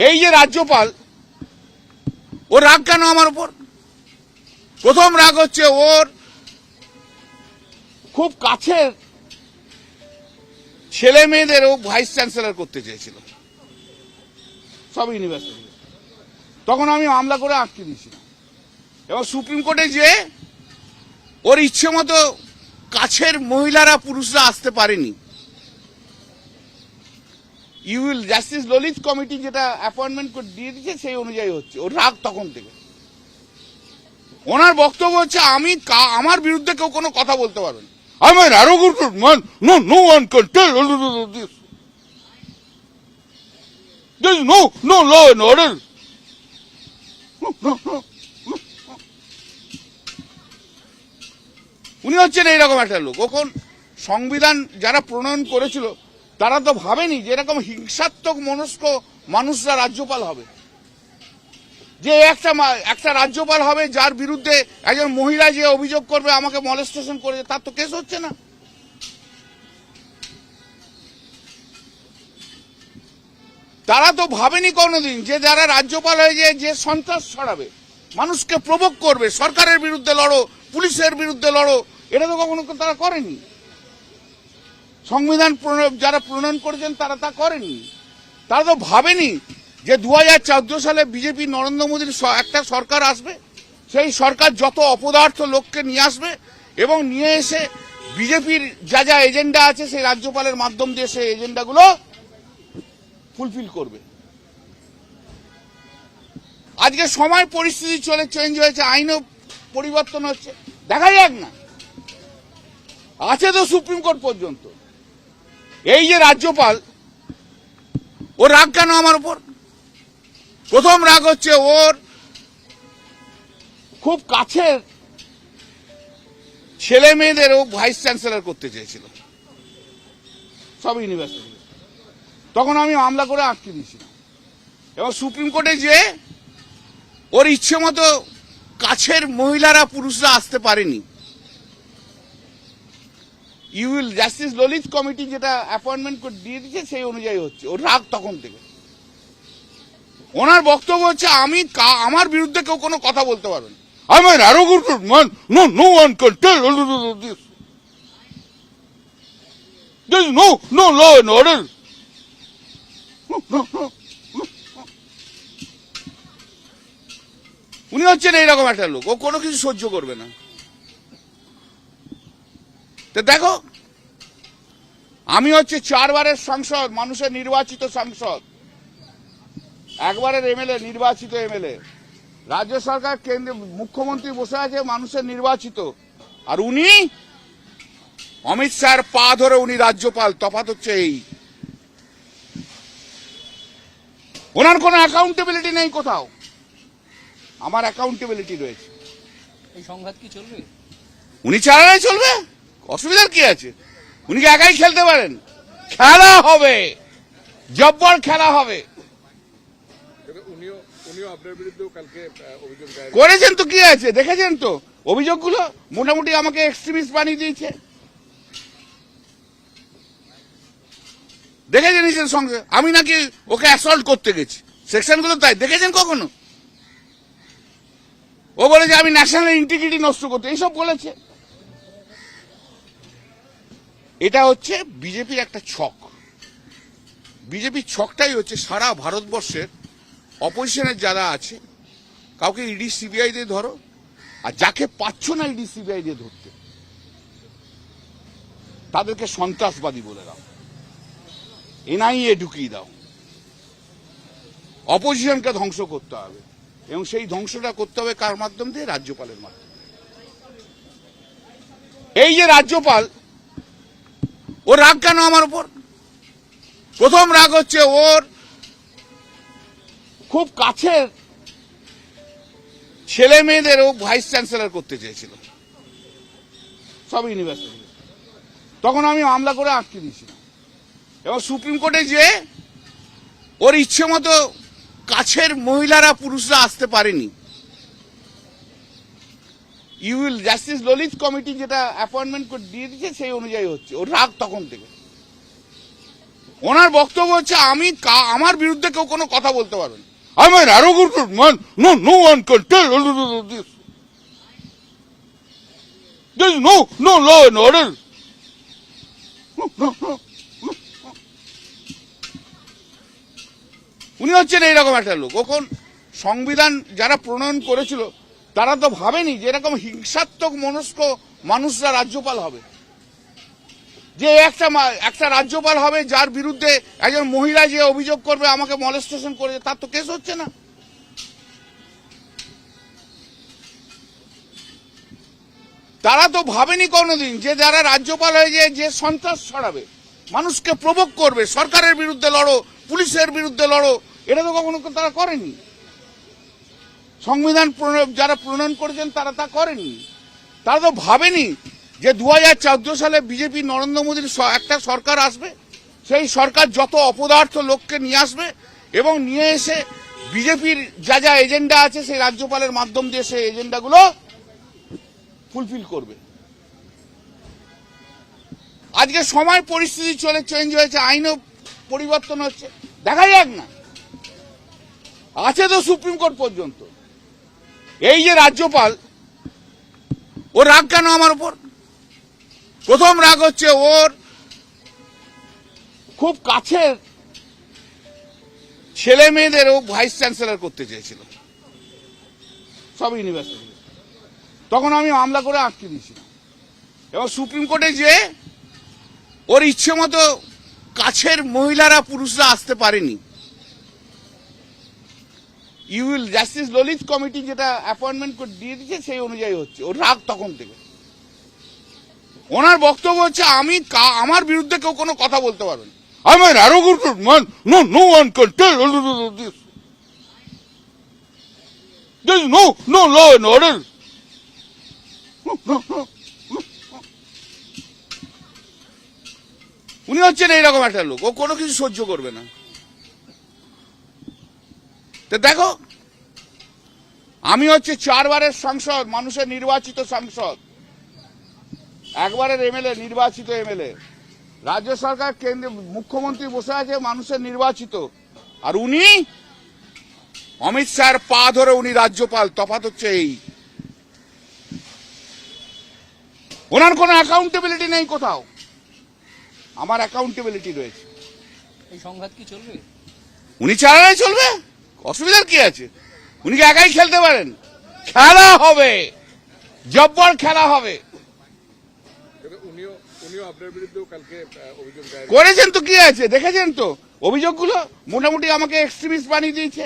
এই যে রাজ্যপাল ও রাগ কেন আমার উপর? প্রথম রাগ হচ্ছে ওর খুব কাছের ছেলে মেয়েদেরও ভাইস চ্যান্সেলর করতে চেয়েছিল। সব ইউনিভার্সিটি তখন আমি মামলা করে আটকে দিয়েছিলাম। এবং সুপ্রিম কোর্টে যে ওর ইচ্ছে মতো কাছের মহিলারা পুরুষরা আসতে পারেনি you will justice Lalit committee যেটা অ্যাপয়েন্টমেন্ট দিয়ে দিয়েছে, সেই অনুযায়ী হচ্ছে। ওর রাগ তখন থেকে। ওনার বক্তব্য হচ্ছে, আমি আমার বিরুদ্ধে কেউ কোনো কথা বলতে পারবে আমি. উনি হচ্ছেন এইরকম একটা লোক। ওখন সংবিধান যারা প্রণয়ন করেছিল তারা তো ভাবেনি যে এরকম হিংসাত্মক মনস্ক মানুষরা রাজ্যপাল হবে। যে একটা একটা রাজ্যপাল হবে যার বিরুদ্ধে একজন মহিলা যে অভিযোগ করবে, আমাকে মলেস্টেশন করেছে, তার তো কেস হচ্ছে না। তারা তো ভাবেনি কোনোদিন যে যারা রাজ্যপাল হয়ে যে যে সন্ত্রাস ছড়াবে, মানুষকে প্রভোগ করবে, সরকারের বিরুদ্ধে লড়ো, পুলিশের বিরুদ্ধে লড়ো, এটা তো কখনো তারা করেনি। সংবিধান যারা প্রণয়ন করেছেন, তারা তা করেনি। তারা তো ভাবেনি যে দু হাজার চোদ্দ সালে বিজেপি নরেন্দ্র মোদীর একটা সরকার আসবে, সেই সরকার যত অপদার্থ লোককে নিয়ে আসবে এবং নিয়ে এসে বিজেপির যা যা এজেন্ডা আছে, সেই রাজ্যপালের মাধ্যম দিয়ে সেই এজেন্ডাগুলো ফুলফিল করবে। আজকে সময় পরিস্থিতি চলে চেঞ্জ হয়েছে, আইনও পরিবর্তন হচ্ছে। দেখা যাক না। আছে তো সুপ্রিম কোর্ট পর্যন্ত। এই যে রাজ্যপাল ও রাগ কেন আমার উপর? প্রথম রাগ হচ্ছে ওর খুব কাছের ছেলে মেয়েদেরও ভাইস চ্যান্সেলর করতে চেয়েছিল। সব ইউনিভার্সিটি তখন আমি মামলা করে আটকে দিয়েছিলাম। এবং সুপ্রিম কোর্টে যে ওর ইচ্ছে মতো কাছের মহিলারা পুরুষরা আসতে পারেনি you will justice Lalit committee যেটা অ্যাপয়েন্টমেন্ট দিয়ে দিয়েছে সেই অনুযায়ী হচ্ছে। ওর রাগ তখন থেকে। ওনার বক্তব্য হচ্ছে আমি আমার বিরুদ্ধে কেউ কোনো কথা বলতে পারবে না। No, no. উনি হচ্ছেন এইরকম একটা লোক। ও কোনো কিছু সহ্য করবে না। তো দেখো আমি হচ্ছে চারবারের সাংসদ মানুষের নির্বাচিত সাংসদ। একবারের এমএলএ নির্বাচিত এমএলএ। রাজ্য সরকার কেন্দ্রে মুখ্যমন্ত্রী বসে আছে মানুষের নির্বাচিত। আর উনি অমিত শাহর পা ধরে উনি রাজ্যপাল তফাৎ হচ্ছে এই। ওনার কোনো অ্যাকাউন্টেবিলিটি নেই কোথাও। আমার অ্যাকাউন্টেবিলিটি রয়েছে। এই সংঘাত কি চলবে? উনি চালালে চলবে? অসুবিধার কি আছে? উনি কি একাই খেলতে পারেন? খেলা হবে। জব্বর খেলা হবে। করেছেন। তো কি আছে? দেখেছেন তো? অভিযোগগুলো মোটামুটি আমাকে এক্সট্রিমিস্ট বানিয়ে দিয়েছে। দেখেছেন নিজের সঙ্গে? আমি নাকি ওকে অ্যাসল্ট করতে গেছি। সেকশনগুলো তাই। দেখেছেন কখনো? ও বলেছে আমি ন্যাশনাল ইন্টিগ্রিটি নষ্ট করতে এইসব বলেছে। এটা হচ্ছে বিজেপির একটা ছক। বিজেপির ছকটাই হচ্ছে সারা ভারতবর্ষের অপোজিশনের যারা আছে, কাউকে ইডি সিবিআই দিয়ে ধরো, আর যাকে পাচ্ছ না ইডি সিবিআই দিয়ে ধরতে, তাদেরকে সন্ত্রাসবাদী বলে দাও। এনআইএ ঢুকিয়ে দাও। অপোজিশনকে ধ্বংস করতে হবে, এবং সেই ধ্বংসটা করতে হবে কার মাধ্যম দিয়ে? রাজ্যপালের মাধ্যমে। এই যে রাজ্যপাল ও রাগ কেন আমার উপর? প্রথম রাগ হচ্ছে ওর খুব কাছের ছেলে মেয়েদেরও ভাইস চ্যান্সেলর করতে চেয়েছিল। সব ইউনিভার্সিটি। তখন আমি মামলা করে আটকে দিয়েছিলাম। এবং সুপ্রিম কোর্টে যে ওর ইচ্ছে মতো কাছের মহিলারা, পুরুষরা আসতে পারেনি। ইউ জাস্টিস ললিত কমিটি যেটা অ্যাপয়েন্টমেন্ট দিয়ে দিয়েছে, সেই অনুযায়ী হচ্ছে। ওর রাগ তখন থেকে। ওনার বক্তব্য হচ্ছে, আমি আমার বিরুদ্ধে কেউ কোনো কথা বলতে পারবে না। আমি নো নো. উনি হচ্ছেন এইরকম একটা লোক। ওখন সংবিধান যারা প্রণয়ন করেছিল তারা তো ভাবেনি যে এরকম হিংসাত্মক মনস্ক মানুষরা রাজ্যপাল হবে। যে একটা একটা রাজ্যপাল হবে যার বিরুদ্ধে একজন মহিলা যে অভিযোগ করবে, আমাকে মলেস্টেশন করেছে, তার তো কেস হচ্ছে না। তারা তো ভাবেনি কোনোদিন যে যারা রাজ্যপাল হয়ে যে যে সন্ত্রাস ছড়াবে, মানুষকে প্রভোগ করবে, সরকারের বিরুদ্ধে লড়ো, পুলিশের বিরুদ্ধে লড়ো, এটা তো কখনো তারা করেনি। সংবিধান যারা প্রণয়ন করেছেন, তারা তা করেনি। তারা তো ভাবেনি যে দু হাজার চোদ্দ সালে বিজেপি নরেন্দ্র মোদীর একটা সরকার আসবে, সেই সরকার যত অপদার্থ লোককে নিয়ে আসবে এবং নিয়ে এসে বিজেপির যা যা এজেন্ডা আছে, সেই রাজ্যপালের মাধ্যম দিয়ে সেই এজেন্ডাগুলো ফুলফিল করবে। আজকে সময় পরিস্থিতি চলে চেঞ্জ হয়েছে, আইনও পরিবর্তন হচ্ছে। দেখা যাক না। আছে তো সুপ্রিম কোর্ট পর্যন্ত। এই যে রাজ্যপাল, ও রাগ কেন আমার উপর? প্রথম রাগ হচ্ছে ওর খুব কাছের ছেলে মেয়েদেরও ভাইস চ্যান্সেলর করতে চেয়েছিল। সব ইউনিভার্সিটি। তখন আমি মামলা করে আটকে দিয়েছিলাম। এবং সুপ্রিম কোর্টে যে ওর ইচ্ছে মতো কাছের মহিলারা, পুরুষরা আসতে পারেনি। You will justice Lalit committee যেটা অ্যাপয়েন্টমেন্ট দিয়ে দিচ্ছে সেই অনুযায়ী হচ্ছে। ওর রাগ তখন থেকে ওনার বক্তব্য হচ্ছে, আমি আমার বিরুদ্ধে কেউ কোনো কথা বলতে পারবে না। আমি নো নো. উনি হচ্ছেন এইরকম একটা লোক। ও কোনো কিছু সহ্য করবে না। তো দেখো আমি হচ্ছে চারবারের সাংসদ মানুষের নির্বাচিত সাংসদ। একবারের এমএলএ নির্বাচিত এমএলএ। রাজ্য সরকার কেন্দ্রে মুখ্যমন্ত্রী বসে আছে মানুষের নির্বাচিত। আর উনি অমিত শাহর পা ধরে উনি রাজ্যপাল তফাৎ হচ্ছে এই। ওনার কোনো অ্যাকাউন্টেবিলিটি নেই কোথাও। আমার অ্যাকাউন্টেবিলিটি রয়েছে। এই সংঘাত কি চলবে? উনি চালালে চলবে? অসুবিধার কি আছে? উনি কি একাই খেলতে পারেন? খেলা হবে। জব্বর খেলা হবে। করেছেন তো কি আছে? দেখেছেন তো? অভিযোগগুলো মোটামুটি আমাকে এক্সট্রিমিস্ট বানিয়ে দিয়েছে।